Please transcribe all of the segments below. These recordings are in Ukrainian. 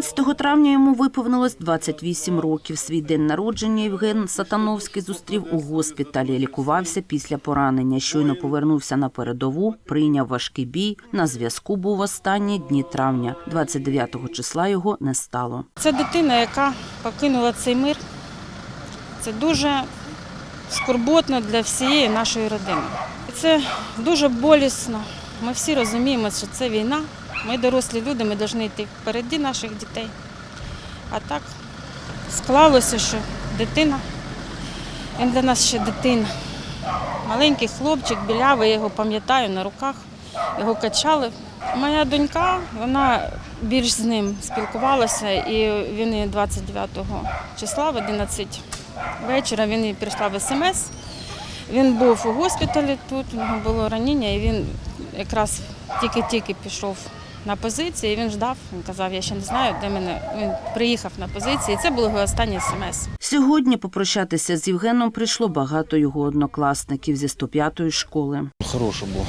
13 травня йому виповнилось 28 років. Свій день народження Євген Сатановський зустрів у госпіталі. Лікувався після поранення. Щойно повернувся на передову, прийняв важкий бій. На зв'язку був останні дні травня. 29 числа його не стало. Це дитина, яка покинула цей мир. Це дуже скорботно для всієї нашої родини. Це дуже болісно. Ми всі розуміємо, що це війна. Ми дорослі люди, ми повинні йти впереді наших дітей. А так склалося, що дитина, він для нас ще дитина. Маленький хлопчик, білявий, я його пам'ятаю на руках, його качали. Моя донька, вона більш з ним спілкувалася, і він їй 29 числа в 11 вечора він їй прийшла в смс. Він був у госпіталі тут, у нього було ранення, і він якраз тільки-тільки пішов на позиції, і він ждав. Він казав, я ще не знаю, де мене. Він приїхав на позиції. І це було його останнє смс. Сьогодні попрощатися з Євгеном прийшло багато його однокласників зі 105-ї школи. Хороший был.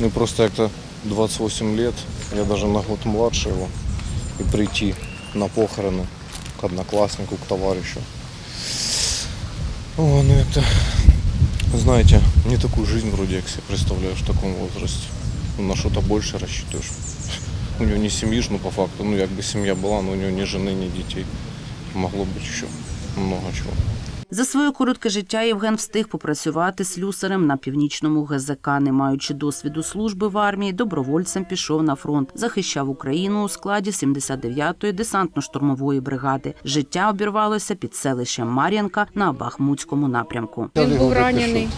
Ну, просто как-то 28 лет, я даже на год младше его. И прийти на похороны к однокласснику, к товарищу. О, ну это, знаете, не такую жизнь вроде как себе представляешь в таком возрасте. Ну, на что-то больше рассчитываешь. У него не семьи ж, ну по факту, ну как бы семья была, но у него ни жены, ни детей. Могло быть еще много чего. За своє коротке життя Євген встиг попрацювати слюсарем на північному ГЗК. Не маючи досвіду служби в армії, добровольцем пішов на фронт, захищав Україну у складі 79-ї десантно-штурмової бригади. Життя обірвалося під селищем Мар'янка на Бахмутському напрямку. Він був ранений,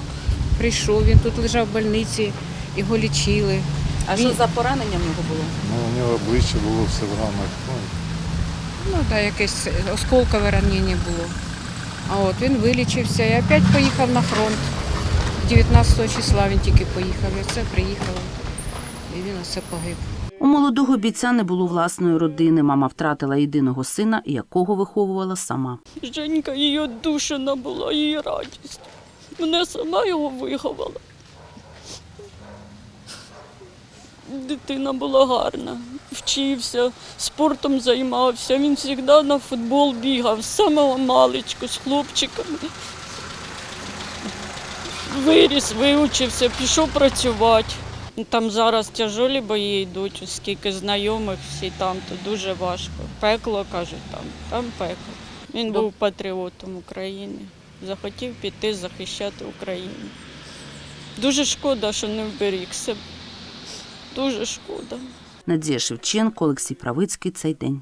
прийшов, він тут лежав в больниці, його лічили. А що за поранення в нього було? Ну, у нього обличчя було все в ранах. Ну, так, якесь осколкове ранення було. А от він вилічився і опять поїхав на фронт. 19 числа він тільки поїхав, і це приїхало. І він оце погиб. У молодого бійця не було власної родини. Мама втратила єдиного сина, якого виховувала сама. Женька її душина була, її радість. Мене сама його виховала. Дитина була гарна, вчився, спортом займався. Він завжди на футбол бігав з самого маличку, з хлопчиками. Виріс, вивчився, пішов працювати. Там зараз тяжолі бої йдуть, оскільки знайомих всі там, то дуже важко. Пекло, кажуть, там, там пекло. Він був патріотом України. Захотів піти захищати Україну. Дуже шкода, що не вберігся. Дуже шкода. Надія Шевченко, Олексій Правицький. Цей день.